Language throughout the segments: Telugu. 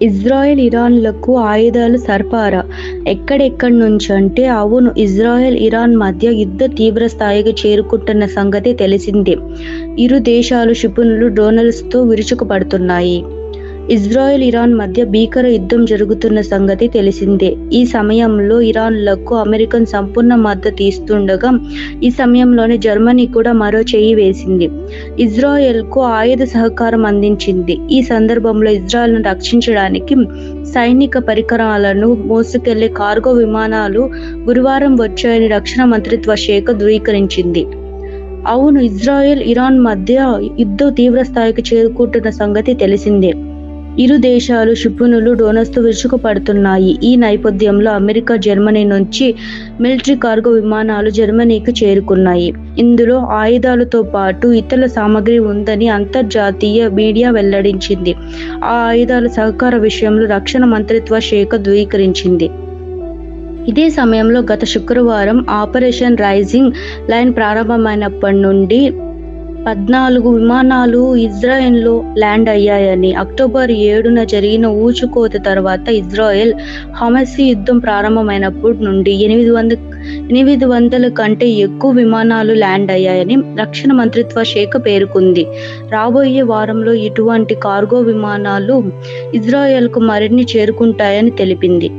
ఇజ్రాయెల్ ఇరాన్లకు ఆయుధాలు సరఫరా ఎక్కడెక్కడి నుంచంటే అవును ఇజ్రాయెల్ ఇరాన్ మధ్య యుద్ధ తీవ్రస్థాయికి చేరుకుంటున్న సంగతి తెలిసిందే. ఇరు దేశాలు క్షిపణులు డ్రోనల్స్తో విరుచుకుపడుతున్నాయి. ఇజ్రాయెల్ ఇరాన్ మధ్య భీకర యుద్ధం జరుగుతున్న సంగతి తెలిసిందే. ఈ సమయంలో ఇరాన్లకు అమెరికన్ సంపూర్ణ మద్దతు ఇస్తుండగా ఈ సమయంలోనే జర్మనీ కూడా మరో చేయి వేసింది. ఇజ్రాయెల్కు ఆయుధ సహకారం అందించింది. ఈ సందర్భంలో ఇజ్రాయెల్ను రక్షించడానికి సైనిక పరికరాలను మోసుకెళ్ళే కార్గో విమానాలు గురువారం వచ్చాయని రక్షణ మంత్రిత్వ శాఖ ధృవీకరించింది. అవును ఇజ్రాయెల్ ఇరాన్ మధ్య యుద్ధం తీవ్ర స్థాయికి చేరుకుంటున్న సంగతి తెలిసిందే. ఇరు దేశాలు క్షిపణులు డోనస్తు విరుచుకుపడుతున్నాయి. ఈ నేపథ్యంలో అమెరికా జర్మనీ నుంచి మిలిటరీ కార్గో విమానాలు జర్మనీకి చేరుకున్నాయి. ఇందులో ఆయుధాలతో పాటు ఇతర సామగ్రి ఉందని అంతర్జాతీయ మీడియా వెల్లడించింది. ఆ ఆయుధాల సహకార విషయంలో రక్షణ మంత్రిత్వ శాఖ ధృవీకరించింది. ఇదే సమయంలో గత శుక్రవారం ఆపరేషన్ రైజింగ్ లైన్ ప్రారంభమైనప్పటి నుండి పద్నాలుగు విమానాలు ఇజ్రాయెల్లో ల్యాండ్ అయ్యాయని అక్టోబర్ ఏడున జరిగిన ఊచుకోత తర్వాత ఇజ్రాయెల్ హమసీ యుద్ధం ప్రారంభమైనప్పటి నుండి ఎనిమిది వంద ఎనిమిది వందల కంటే ఎక్కువ విమానాలు ల్యాండ్ అయ్యాయని రక్షణ మంత్రిత్వ శాఖ పేర్కొంది. రాబోయే వారంలో ఇటువంటి కార్గో విమానాలు ఇజ్రాయెల్కు మరిన్ని చేరుకుంటాయని తెలిపింది.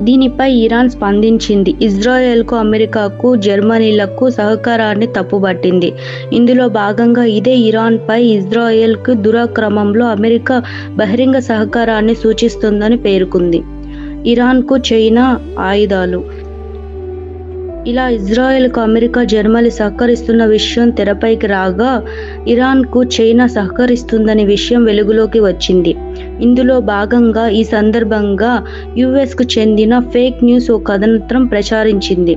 దీనిపై ఇరాన్ స్పందించింది. ఇజ్రాయెల్కు అమెరికాకు జర్మనీలకు సహకారాన్ని తప్పుబట్టింది. ఇందులో భాగంగా ఇదే ఇరాన్పై ఇజ్రాయెల్కు దురాక్రమంలో అమెరికా బహిరంగ సహకారాన్ని సూచిస్తుందని పేర్కొంది. ఇరాన్కు చైనా ఆయుధాలు. ఇలా ఇజ్రాయెల్కు అమెరికా జర్మనీ సహకరిస్తున్న విషయం తెరపైకి రాగా ఇరాన్కు చైనా సహకరిస్తుందనే విషయం వెలుగులోకి వచ్చింది. ఇందులో భాగంగా ఈ సందర్భంగా యుఎస్కు చెందిన ఫేక్ న్యూస్ ఓ కథనం ప్రచారించింది.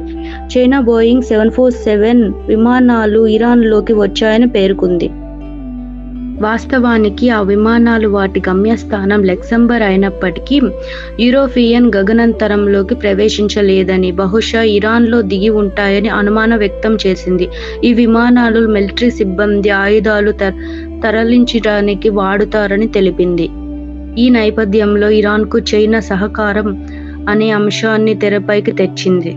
China Boeing seven four seven విమానాలు ఇరాన్లోకి వచ్చాయని పేర్కొంది. వాస్తవానికి ఆ విమానాలు వాటి గమ్యస్థానం లెక్సంబర్ అయినప్పటికీ యూరోపియన్ గగనంతరంలోకి ప్రవేశించలేదని బహుశా ఇరాన్లో దిగి ఉంటాయని అనుమానం వ్యక్తం చేసింది. ఈ విమానాలు మిలిటరీ సిబ్బంది ఆయుధాలు తరలించడానికి వాడుతారని తెలిపింది. ఈ నేపథ్యంలో ఇరాన్కు చైనా సహకారం అనే అంశాన్ని తెరపైకి తెచ్చింది.